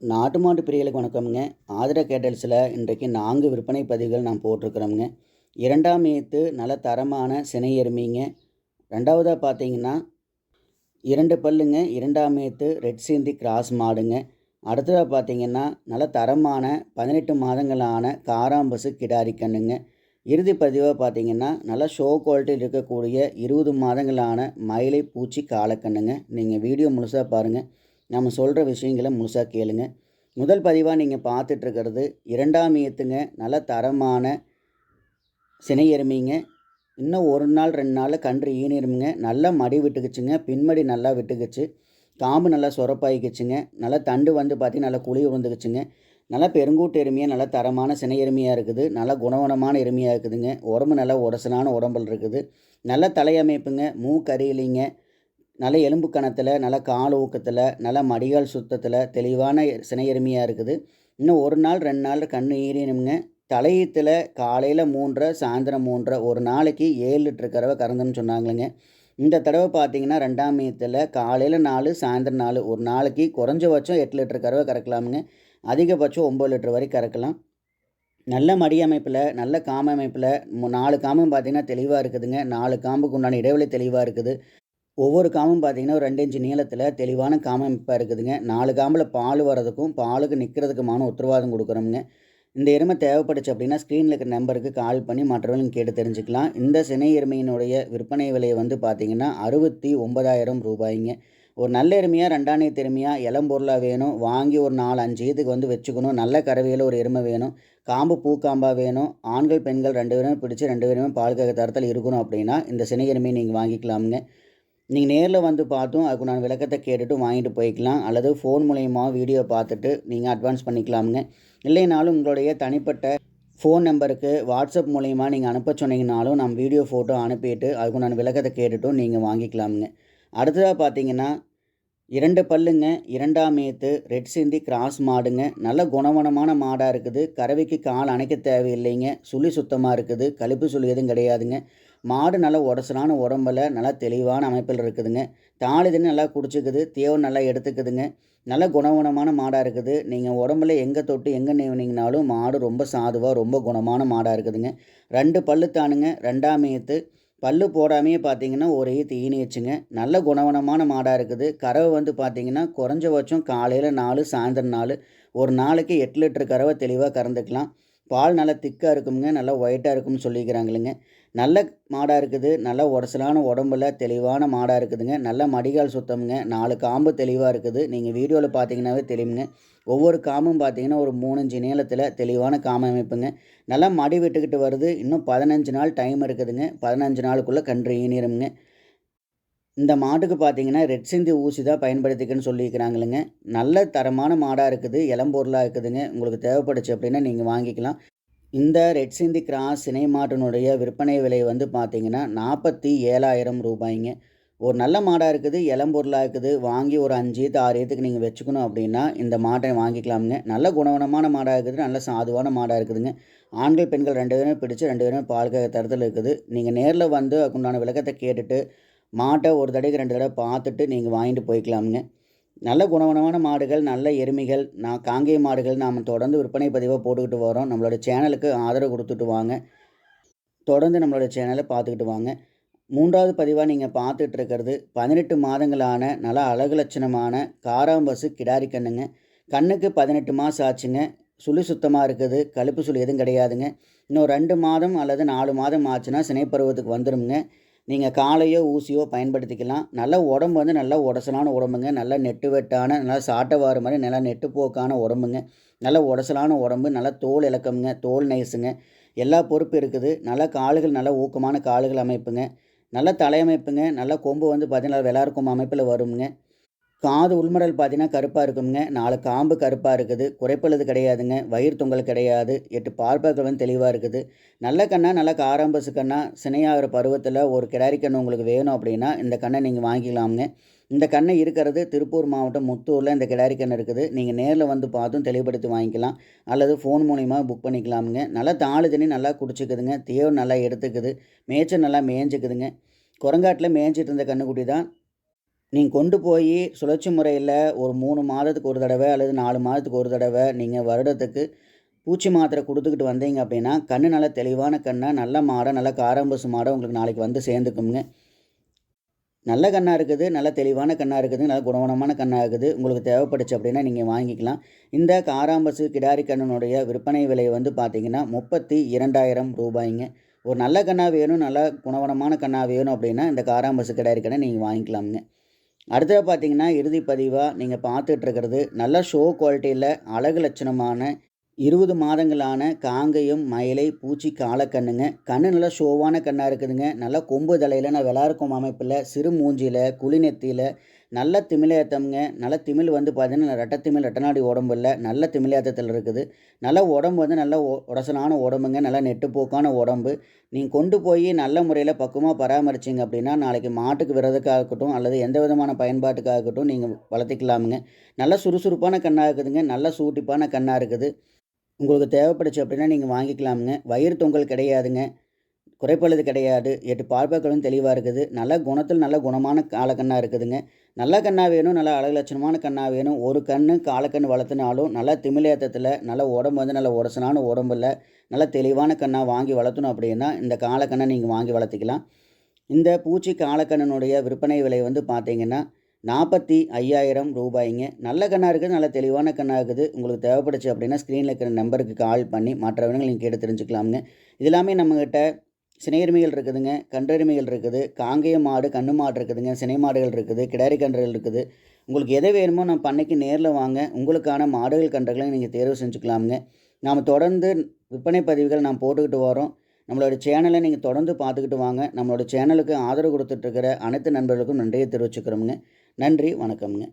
நாட்டு மாட்டு பிரியலுக்கு வணக்கம்ங்க. ஆதிர கேட்டல்ஸில் இன்றைக்கு நான்கு விற்பனை பதிவுகள் நான் போட்டிருக்கிறோம்ங்க. இரண்டாம் ஏத்து நல்ல தரமான சினை எருமைங்க. ரெண்டாவதாக பார்த்தீங்கன்னா இரண்டு பல்லுங்க இரண்டாம் ஏத்து ரெட் சிந்தி கிராஸ் மாடுங்க. அடுத்ததாக பார்த்தீங்கன்னா நல்ல தரமான பதினெட்டு மாதங்களான காராம்பசு கிடாரி கண்ணுங்க. இறுதி பதிவாக பார்த்தீங்கன்னா நல்ல ஷோ குவாலிட்டியில் இருக்கக்கூடிய இருபது மாதங்களான மயிலை பூச்சி காலக்கண்ணுங்க. நீங்கள் வீடியோ முழுசாக பாருங்கள் நம்ம சொல்கிற விஷயங்களை முழுசாக கேளுங்க. முதல் பதிவாக நீங்கள் பார்த்துட்ருக்கிறது இரண்டாம் ஏத்துங்க நல்ல தரமான சினை எருமைங்க. இன்னும் ஒரு நாள் ரெண்டு நாளில் கன்று ஈனிருமுங்க நல்லா மடி விட்டுக்குச்சுங்க. பின்மடி நல்லா விட்டுக்குச்சு. காம்பு நல்லா சுரப்பாயிக்குச்சுங்க. நல்லா தண்டு வந்து பார்த்திங்கன்னா நல்லா குழி விழுந்துக்குச்சுங்க நல்லா பெருங்கூட்டு எருமையாக நல்லா தரமான சினை எருமையாக இருக்குது. நல்லா குணவனமான எருமையாக இருக்குதுங்க. உடம்பு நல்லா உடசனான உடம்புல இருக்குது. நல்ல தலையமைப்புங்க. மூக்கறியிலிங்க. நல்ல எலும்பு கணத்தில் நல்ல கால் ஊக்கத்தில் நல்ல மடிகால் சுத்தத்தில் தெளிவான சினையருமையாக இருக்குது. இன்னும் ஒரு நாள் ரெண்டு நாள் கண்ணு ஈரியணுங்க தலையத்தில் காலையில் மூன்றரை சாயந்தரம் மூன்றரை ஒரு நாளைக்கு ஏழு லிட்டர் கறவை கறந்துன்னு சொன்னாங்களுங்க இந்த தடவை பார்த்தீங்கன்னா ரெண்டாம் மீத்தில் காலையில் நாலு சாயந்தரம் நாலு ஒரு நாளைக்கு குறைஞ்சபட்சம் எட்டு லிட்டர் கறவை கறக்கலாமுங்க. அதிகபட்சம் ஒம்பது லிட்டர் வரைக்கும் கறக்கலாம். நல்ல மடி அமைப்பில் நல்ல காம்பு அமைப்பில் நாலு காம்பும் பார்த்திங்கன்னா தெளிவாக இருக்குதுங்க. நாலு காம்புக்கு உண்டான இடைவெளி தெளிவாக இருக்குது. ஒவ்வொரு காம்பும் பார்த்திங்கன்னா ஒரு ரெண்டு இன்ச்சு நீளத்தில் தெளிவான காமமைப்பாக இருக்குதுங்க. நாலு காம்பில் பால் வர்றதுக்கும் பாலுக்கு நிற்கிறதுக்குமான உத்தரவாதம் கொடுக்குறோமுங்க இந்த எருமை தேவைப்படுச்சு அப்படின்னா ஸ்க்ரீனில் இருக்கிற நம்பருக்கு கால் பண்ணி மற்றவர்களும் கேட்டு தெரிஞ்சுக்கலாம். இந்த சினை எருமையினுடைய விற்பனை விலையை வந்து பார்த்திங்கன்னா அறுபத்தி ஒன்பதாயிரம் ரூபாய்ங்க. ஒரு நல்ல எருமையாக ரெண்டாணி எருமையாக இளம்பொருளாக வேணும். வாங்கி ஒரு நாலு அஞ்சு இதுக்கு வந்து வச்சுக்கணும். நல்ல கறவையில் ஒரு எருமை வேணும். காம்பு பூக்காம்பாக வேணும். ஆண்கள் பெண்கள் ரெண்டு பேருமே பிடிச்சி ரெண்டு பேருமே பால் கக தரத்தில் இருக்கணும் அப்படின்னா இந்த சினை எருமையை நீங்கள் வாங்கிக்கலாமுங்க. நீங்கள் நேரில் வந்து பார்த்தும் அதுக்கு நான் விளக்கத்தை கேட்டுட்டு வாங்கிட்டு போய்க்கலாம். அல்லது ஃபோன் மூலயமா வீடியோ பார்த்துட்டு நீங்கள் அட்வான்ஸ் பண்ணிக்கலாமுங்க. இல்லைனாலும் உங்களுடைய தனிப்பட்ட ஃபோன் நம்பருக்கு வாட்ஸ்அப் மூலயமா நீங்கள் அனுப்ப சொன்னீங்கனாலும் நம்ம வீடியோ ஃபோட்டோ அனுப்பிட்டு அதுக்கு நான் விளக்கத்தை கேட்டுட்டும் நீங்கள் வாங்கிக்கலாமுங்க. அடுத்ததாக பார்த்தீங்கன்னா இரண்டு பல்லுங்க இரண்டாம் ஏத்து ரெட் சிந்தி கிராஸ் மாடுங்க. நல்ல குணவனமான மாடாக இருக்குது. கறவைக்கு கால் அணைக்க தேவையில்லைங்க. சுழி சுத்தமாக இருக்குது. கழிப்பு சுழி எதுவும் கிடையாதுங்க. மாடு நல்லா உடசலான உடம்பில் நல்லா தெளிவான அமைப்பில் இருக்குதுங்க. தாலி தண்ணி நல்லா குடிச்சிக்குது தேவை நல்லா எடுத்துக்குதுங்க. நல்ல குணகுணமான மாடாக இருக்குது. நீங்கள் உடம்புல எங்கே தொட்டு எங்கே நீவினீங்கனாலும் மாடு ரொம்ப சாதுவாக ரொம்ப குணமான மாடாக இருக்குதுங்க. ரெண்டு பல்லு தானுங்க ரெண்டாம் ஏத்து பல்லு போடாமையே பார்த்தீங்கன்னா ஒரு ஈத்து வச்சுங்க நல்ல குணவனமான மாடாக இருக்குது. கறவை வந்து பார்த்தீங்கன்னா குறைஞ்சபட்சம் காலையில் நாலு சாயந்தரம் நாலு. ஒரு நாளைக்கு எட்டு லிட்டர் கறவை தெளிவாக கறந்துக்கலாம். பால் நல்லா திக்காக இருக்குங்க நல்லா ஒயிட்டாக இருக்கும்னு சொல்லிக்கிறாங்களுங்க. நல்ல மாடாக இருக்குது நல்ல உடசலான உடம்புல தெளிவான மாடாக இருக்குதுங்க. நல்ல மடிகால் சுத்தமுங்க நாலு காம்பு தெளிவாக இருக்குது. நீங்கள் வீடியோவில் பார்த்தீங்கன்னாவே தெரியுங்க ஒவ்வொரு காம்பும் பார்த்தீங்கன்னா ஒரு மூணஞ்சு நீளத்தில் தெளிவான காம அமைப்புங்க. நல்லா மடி விட்டுக்கிட்டு வருது. இன்னும் பதினஞ்சு நாள் டைம் இருக்குதுங்க. பதினஞ்சு நாளுக்குள்ளே கன்று ஈனிருமுங்க. இந்த மாட்டுக்கு பார்த்தீங்கன்னா ரெட் சிந்தி ஊசி தான் பயன்படுத்திக்கன்னு சொல்லியிருக்கிறாங்களுங்க. நல்ல தரமான மாடாக இருக்குது இளம்பொருளாக இருக்குதுங்க. உங்களுக்கு தேவைப்படுச்சு அப்படின்னா நீங்கள் வாங்கிக்கலாம். இந்த ரெட் சிந்தி கிராஸ் சினை மாட்டினுடைய விற்பனை விலை வந்து பார்த்தீங்கன்னா நாற்பத்தி ஏழாயிரம் ரூபாய்ங்க. ஒரு நல்ல மாடாக இருக்குது இளம்பொருளாக இருக்குது. வாங்கி ஒரு அஞ்சு ஏத்து ஆறு ஏத்துக்கு நீங்கள் வச்சுக்கணும் அப்படின்னா இந்த மாட்டை வாங்கிக்கலாமுங்க. நல்ல குணவனமான மாடாக இருக்குது நல்ல சாதுவான மாடாக இருக்குதுங்க. ஆண்கள் பெண்கள் ரெண்டு பேரும் பிடிச்சி ரெண்டு பேரும் பால் தரத்தில் இருக்குது. நீங்கள் நேரில் வந்து அதுக்குண்டான விளக்கத்தை கேட்டுட்டு மாட்டை ஒரு தடவைக்கு ரெண்டு தடவை பார்த்துட்டு நீங்கள் வாங்கிட்டு போய்க்கலாம்னு நல்ல குணவனமான மாடுகள் நல்ல எருமைகள் நான் காங்கேய மாடுகள் நாம் தொடர்ந்து விற்பனை பதிவாக போட்டுக்கிட்டு வரோம். நம்மளோட சேனலுக்கு ஆதரவு கொடுத்துட்டு வாங்க. தொடர்ந்து நம்மளோட சேனலை பார்த்துக்கிட்டு வாங்க. மூன்றாவது பதிவாக நீங்கள் பார்த்துட்டு இருக்கிறது பதினெட்டு மாதங்களான நல்ல அழகு லட்சணமான காராம்பசு கிடாரி கண்ணுங்க. கண்ணுக்கு பதினெட்டு மாதம் ஆச்சுங்க. சுழி சுத்தமாக இருக்குது. கழுப்பு சுழி எதுவும் கிடையாதுங்க. இன்னும் ரெண்டு மாதம் அல்லது நாலு மாதம் ஆச்சுன்னா சினைப்பருவத்துக்கு வந்துடும்ங்க நீங்கள் காலையோ ஊசியோ பயன்படுத்திக்கலாம். நல்ல உடம்பு வந்து நல்லா உடசலான உடம்புங்க. நல்ல நெட்டு வெட்டான நல்லா சாட்டவாறு மாதிரி நல்லா நெட்டு போக்கான உடம்புங்க. நல்ல உடசலான உடம்பு நல்லா தோல் இலக்கமுங்க தோல் நைஸுங்க. எல்லா பொறுப்பு இருக்குது. நல்ல கால்கள் நல்ல ஊக்கமான கால்கள் அமைப்புங்க. நல்ல தலையமைப்புங்க. நல்ல கொம்பு வந்து பார்த்திங்கன்னா வெளார் அமைப்பில் வருங்க. காது உள்மடல் பார்த்தீங்கன்னா கருப்பாக இருக்குங்க நாலு காம்பு கருப்பாக இருக்குது. குறைப்பழுது கிடையாதுங்க. வயிறு தொங்கல் கிடையாது. எட்டு பார்ப்பர்கள் வந்து தெளிவாக இருக்குது. நல்ல கண்ணா நல்ல காராம்பசு கண்ணா சினையாகிற பருவத்தில் ஒரு கிடாரி கண்ணு உங்களுக்கு வேணும் அப்படின்னா இந்த கண்ணை நீங்கள் வாங்கிக்கலாமுங்க. இந்த கண்ணை இருக்கிறது திருப்பூர் மாவட்டம் முத்தூரில் இந்த கிடாரி கண்ணு இருக்குது. நீங்கள் நேரில் வந்து பார்த்தும் தெளிவுபடுத்தி வாங்கிக்கலாம். அல்லது ஃபோன் மூலிமா புக் பண்ணிக்கலாமுங்க. நல்லா தாளு தண்ணி நல்லா குடிச்சிக்குதுங்க. தேவை நல்லா எடுத்துக்குது. மேய்ச்சல் நல்லா மேய்ஞ்சிக்குதுங்க. குரங்காட்டில் மேய்ஞ்சிட்டு இருந்த கண்ணுக்குட்டி தான் நீங்கள் கொண்டு போய் சுழற்சி முறையில் ஒரு மூணு மாதத்துக்கு ஒரு தடவை அல்லது நாலு மாதத்துக்கு ஒரு தடவை நீங்கள் வருடத்துக்கு பூச்சி மாத்திரை கொடுத்துக்கிட்டு வந்தீங்க அப்படின்னா கண்ணு நல்ல தெளிவான கண்ணை நல்ல மாடை நல்ல காராம்பசு மாடை உங்களுக்கு நாளைக்கு வந்து சேர்ந்துக்குங்க நல்ல கண்ணாக இருக்குது நல்ல தெளிவான கண்ணாக இருக்குது நல்ல குணவனமான கண்ணாக இருக்குது. உங்களுக்கு தேவைப்படுச்சு அப்படின்னா நீங்கள் வாங்கிக்கலாம். இந்த காராம்பசு கிடாரி கண்ணனுடைய விற்பனை விலை வந்து பார்த்தீங்கன்னா முப்பத்தி இரண்டாயிரம் ரூபாய்ங்க. ஒரு நல்ல கண்ணாக வேணும் நல்ல குணவனமான கண்ணாக வேணும் அப்படின்னா இந்த காராம்பசு கிடாரி கண்ணை நீங்கள் வாங்கிக்கலாமுங்க. அடுத்தது பார்த்தீங்கன்னா இறுதி பதிவாக நீங்கள் பார்த்துட்டு இருக்கிறது நல்ல ஷோ குவாலிட்டியில் அழகு லட்சணமான இருபது மாதங்களான காங்கையும் மயிலை பூச்சி காலக்கண்ணுங்க. கண்ணு நல்லா ஷோவான கண்ணாக இருக்குதுங்க. நல்லா கொம்பு தலையில் நான் விளாருக்கும் அமைப்பில் சிறு மூஞ்சியில் குளிநெத்தியில் நல்ல திமிலேத்தம்ங்க நல்ல திமிழ் வந்து பார்த்தீங்கன்னா ரெட்டத்திமிழ் திமிழ் உடம்பு இல்லை நல்ல திமிலேத்தத்தில் இருக்குது. நல்ல உடம்பு வந்து நல்ல உடசனான உடம்புங்க நல்ல நெட்டுப்போக்கான உடம்பு நீங்கள் கொண்டு போய் நல்ல முறையில் பக்குவமாக பராமரிச்சிங்க அப்படின்னா நாளைக்கு மாட்டுக்கு விரதுக்காகட்டும் இருக்கட்டும் அல்லது எந்த விதமான பயன்பாட்டுக்காக இருக்கட்டும் நீங்கள் வளர்த்திக்கலாமுங்க. நல்ல சுறுசுறுப்பான கண்ணாக இருக்குதுங்க. நல்ல சூட்டிப்பான கண்ணாக இருக்குது. உங்களுக்கு தேவைப்படுச்சு அப்படின்னா நீங்கள் வாங்கிக்கலாமுங்க. வயிறு தொங்கல் கிடையாதுங்க. குறைப்பழுது கிடையாது. எட்டு பார்ப்பகளும் தெளிவாக இருக்குது. நல்ல குணத்தில் நல்ல குணமான காலக்கண்ணாக இருக்குதுங்க. நல்ல கண்ணாக வேணும் நல்ல அழகு லட்சணமான கண்ணாக வேணும். ஒரு கண்ணு காலக்கண்ணு வளர்த்துனாலும் நல்லா திமிலேத்தத்தில் நல்ல உடம்பு வந்து நல்ல உடசனான உடம்புல நல்ல தெளிவான கண்ணாக வாங்கி வளர்த்தணும் அப்படின்னா இந்த காலக்கண்ணை நீங்கள் வாங்கி வளர்த்திக்கலாம். இந்த பூச்சி காலக்கண்ணனுடைய விற்பனை விலை வந்து பார்த்தீங்கன்னா நாற்பத்தி ஐயாயிரம் ரூபாய்ங்க. நல்ல கண்ணாக இருக்குது நல்ல தெளிவான கண்ணாக இருக்குது. உங்களுக்கு தேவைப்படுச்சு அப்படின்னா ஸ்க்ரீனில் இருக்கிற நம்பருக்கு கால் பண்ணி மற்ற நீங்கள் கேட்டு தெரிஞ்சுக்கலாமுங்க. இது எல்லாமே நம்மக்கிட்ட சினையெருமைகள் இருக்குதுங்க கன்றெருமைகள் இருக்குது காங்கேய மாடு கண்ணு மாடு இருக்குதுங்க சினை மாடுகள் இருக்குது கிடாரி கன்றுகள் இருக்குது. உங்களுக்கு எதை வேணுமோ நான் பண்ணைக்கு நேரில் வாங்க உங்களுக்கான மாடுகள் கன்றுகளை நீங்கள் தேர்வு செஞ்சுக்கலாமுங்க. நாம் தொடர்ந்து விற்பனை பதிவுகள் நாம் போட்டுக்கிட்டு வரோம். நம்மளோட சேனலை நீங்கள் தொடர்ந்து பார்த்துக்கிட்டு வாங்க. நம்மளோட சேனலுக்கு ஆதரவு கொடுத்துட்ருக்கிற அனைத்து நண்பர்களுக்கும் நன்றியை தெரிவிச்சுக்கிறோமுங்க. நன்றி வணக்கம்ங்க.